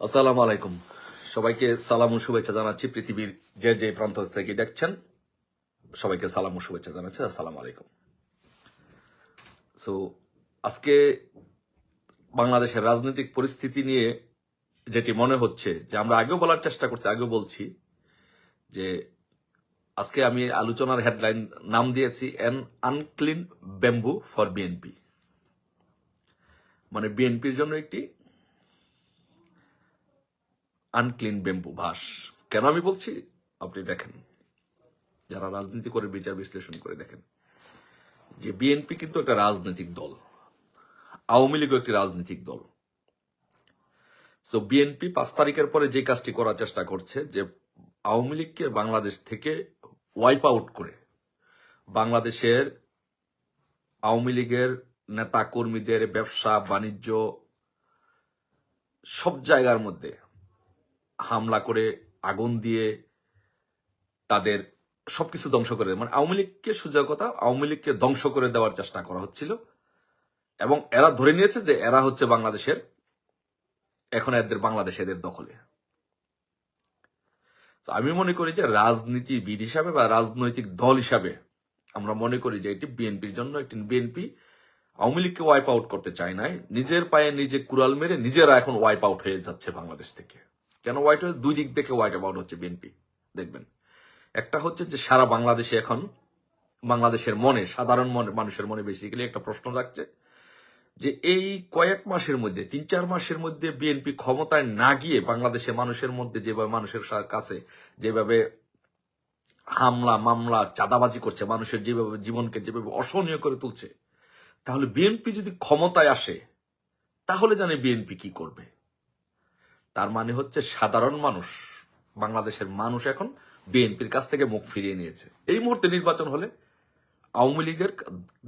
আসসালামু আলাইকুম। সবাইকে সালাম ও শুভেচ্ছা জানাচ্ছি পৃথিবীর যে যে প্রান্ত থেকে দেখছেন। সবাইকে সালাম ও শুভেচ্ছা জানাচ্ছি। আসসালামু আলাইকুম। সো আজকে বাংলাদেশের রাজনৈতিক পরিস্থিতি নিয়ে যেটি মনে হচ্ছে, যে আমরা আগেও বলার চেষ্টা করছি, আগেও বলছি, যে আজকে আমি আলোচনার হেডলাইন নাম দিয়েছি an unclean bamboo for BNP মানে বিএনপির জন্য একটি আনক্লিন বেম্বু ভাস কেন আমি বলছি? আপনি দেখেন। যারা রাজনীতি করে বিচার বিশ্লেষণ করে দেখেন। যে বিএনপি কিন্তু একটা রাজনৈতিক দল। আওয়ামী লীগও একটি রাজনৈতিক দল। সো বিএনপি পাঁচ তারিখের পরে যে কাজটি করার চেষ্টা করছে, যে আওয়ামী লীগকে বাংলাদেশ থেকে ওয়াইপ আউট করে বাংলাদেশের আওয়ামী লীগের নেতা কর্মীদের ব্যবসা, বাণিজ্য সব জায়গার মধ্যে হামলা করে, আগুন দিয়ে তাদের সবকিছু ধ্বংস করে। মানে আওয়ামী লীগকে সোজা কথা, আওয়ামী লীগকে ধ্বংস করে দেওয়ার চেষ্টা করা হচ্ছিল। এবং এরা ধরে নিয়েছে যে এরা হচ্ছে বাংলাদেশের, এখন এদের বাংলাদেশ এদের দখলে। আমি মনে করি যে রাজনীতিবিদ হিসাবে বা রাজনৈতিক দল হিসাবে আমরা মনে করি যে এটি বিএনপির জন্য একটি বিএনপি আওয়ামী লীগকে ওয়াইপ আউট করতে চায় নাই। নিজের পায়ে নিজে কুড়াল মেরে নিজেরা এখন ওয়াইপ আউট হয়ে যাচ্ছে বাংলাদেশ থেকে। কেন ওয়াইট দুই দিক থেকে ওয়াইট আউট হচ্ছে বিএনপি দেখবেন। একটা হচ্ছে যে সারা বাংলাদেশে এখন, বাংলাদেশের মনে, সাধারণ মনে, মানুষের মনে বেসিক্যালি একটা প্রশ্ন জাগছে যে এই কয়েক মাসের মধ্যে, তিন চার মাসের মধ্যে বিএনপি ক্ষমতায় না গিয়ে বাংলাদেশের মানুষের মধ্যে যেভাবে মানুষের কাছে যেভাবে হামলা, মামলা, চাঁদাবাজি করছে, মানুষের যেভাবে জীবনকে যেভাবে অসহনীয় করে তুলছে, তাহলে বিএনপি যদি ক্ষমতায় আসে, তাহলে জানে বিএনপি কি করবে। তার মানে হচ্ছে সাধারণ মানুষ, বাংলাদেশের মানুষ এখন বিএনপির কাছ থেকে মুখ ফিরিয়ে নিয়েছে। এই মুহূর্তে নির্বাচন হলে আওয়ামী লীগের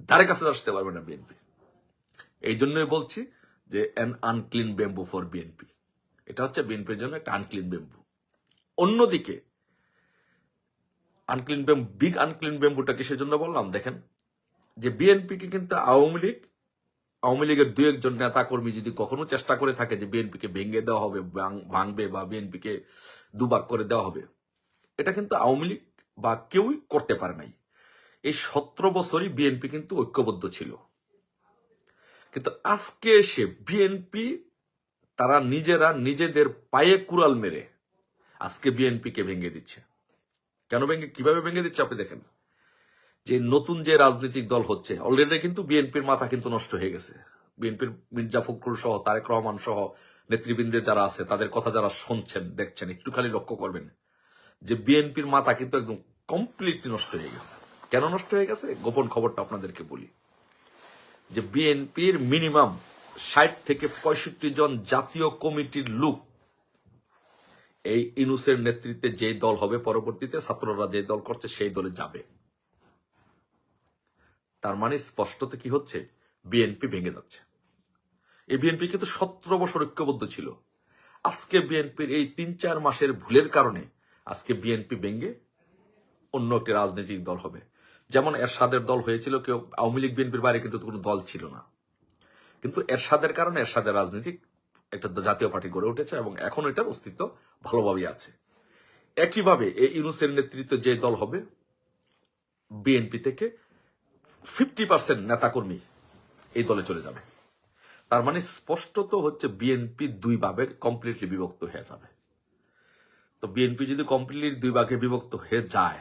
দ্বারে কাছে আসতে পারবে না বিএনপি। এই জন্যই বলছি যে an unclean bamboo for B N P এটা হচ্ছে বিএনপির জন্য একটা আনক্লিন বেম্বু অন্যদিকে আনক্লিন বেম্বু বিগ আনক্লিন বেম্বুটা কিসের জন্য বললাম? দেখেন, যে বিএনপিকে কিন্তু আওয়ামী লীগ আওয়ামী লীগের দু একজন নেতা কর্মী যদি কখনো চেষ্টা করে থাকে যে বিএনপিকে ভেঙে দেওয়া হবে, ভাঙ- ভাঙবে বা বিএনপিকে দুবাক করে দেওয়া হবে, এটা কিন্তু আওয়ামী লীগ বা কেউই করতে পারে নাই। এই সতেরো বছরই বিএনপি কিন্তু ঐক্যবদ্ধ ছিল। কিন্তু আজকে এসে বিএনপি তারা নিজেরা নিজেদের পায়ে কুড়াল মেরে আজকে বিএনপিকে ভেঙে দিচ্ছে। কেন ভেঙে, কীভাবে ভেঙে দিচ্ছে আপনি দেখেন? যে নতুন যে রাজনৈতিক দল হচ্ছে অলরেডি কিন্তু বিএনপির মাথা কিন্তু নষ্ট হয়ে গেছে। বিএনপির মির্জা ফখরুল সহ, তারেক রহমান সহ নেতৃবৃন্দে যারা আছে, তাদের কথা যারা শুনছেন, দেখছেন একটু খালি লক্ষ্য করবেন যে বিএনপির মাথা কিন্তু একদম কমপ্লিটলি নষ্ট হয়ে গেছে। কেন নষ্ট হয়ে গেছে? গোপন খবরটা আপনাদেরকে বলি। যে বিএনপির মিনিমাম ষাট থেকে পঁয়ষট্টি জন জাতীয় কমিটির লোক এই ইনুসের নেতৃত্বে যে দল হবে, পরবর্তীতে ছাত্ররা যে দল করছে, সেই দলে যাবে। তার মানে স্পষ্টত কি হচ্ছে? বিএনপি ভেঙে যাচ্ছে। এই বিএনপি কিন্তু সতেরো বছর ঐক্যবদ্ধ ছিল। আজকে বিএনপির এই তিন চার মাসের ভুলের কারণে আজকে বিএনপি ভেঙে অন্য একটি রাজনৈতিক দল হবে। যেমন এরশাদের দল হয়েছিল, কেউ আওয়ামী লীগ, বিএনপির বাইরে কিন্তু কোনো দল ছিল না। কিন্তু এরশাদের কারণে এরশাদের রাজনীতিক একটা জাতীয় পার্টি গড়ে উঠেছে এবং এখন এটার অস্তিত্ব ভালোভাবেই আছে। একইভাবে এই ইউনুসের নেতৃত্বে যে দল হবে, বিএনপি থেকে ফিফটি পার্সেন্ট নেতাকর্মী এই দলে চলে যাবে। তার মানে স্পষ্টত হচ্ছে বিএনপি দুই ভাবে কমপ্লিটলি বিভক্ত হয়ে যাবে। তো বিএনপি যদি কমপ্লিটলি দুই ভাগে বিভক্ত হয়ে যায়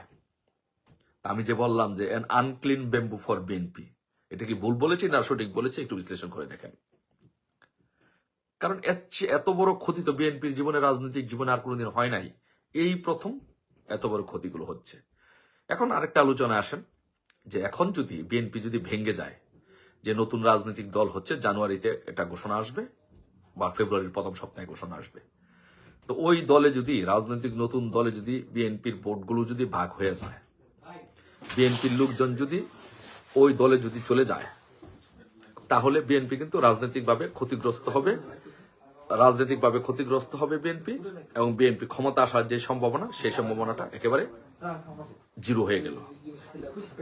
আমি যে বললাম যে an unclean bamboo for BNP এটা কি ভুল বলেছি না সঠিক বলেছি? একটু বিশ্লেষণ করে দেখেন। কারণ এত বড় ক্ষতি তো বিএনপির জীবনে, রাজনৈতিক জীবনে আর কোনোদিন হয় নাই। এই প্রথম এত বড় ক্ষতিগুলো হচ্ছে। এখন আরেকটা আলোচনায় আসেন। যে এখন যদি বিএনপি যদি ভেঙে যায়, যে নতুন রাজনৈতিক দল হচ্ছে, জানুয়ারিতে এটা ঘোষণা আসবে বা ফেব্রুয়ারির প্রথম সপ্তাহে ঘোষণা আসবে। তো ওই দলে যদি, রাজনৈতিক নতুন দলে যদি বিএনপির ভোটগুলো যদি ভাগ হয়ে যায়, বিএনপির লোকজন যদি ওই দলে যদি চলে যায়, তাহলে বিএনপি কিন্তু রাজনৈতিকভাবে ক্ষতিগ্রস্ত হবে, রাজনৈতিকভাবে ক্ষতিগ্রস্ত হবে বিএনপি এবং বিএনপি ক্ষমতা আসার যে সম্ভাবনা, সেই সম্ভাবনাটা একেবারে জিরো হয়ে গেল।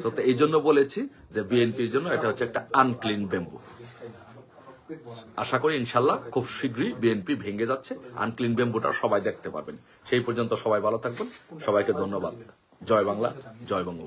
তো এই জন্য বলেছি যে বিএনপির জন্য এটা হচ্ছে একটা আনক্লিন বেম্বু আশা করি ইনশাল্লাহ খুব শীঘ্রই বিএনপি ভেঙে যাচ্ছে আনক্লিন বেম্বুটা সবাই দেখতে পাবেন। সেই পর্যন্ত সবাই ভালো থাকবেন। সবাইকে ধন্যবাদ। জয় বাংলা, জয় বঙ্গ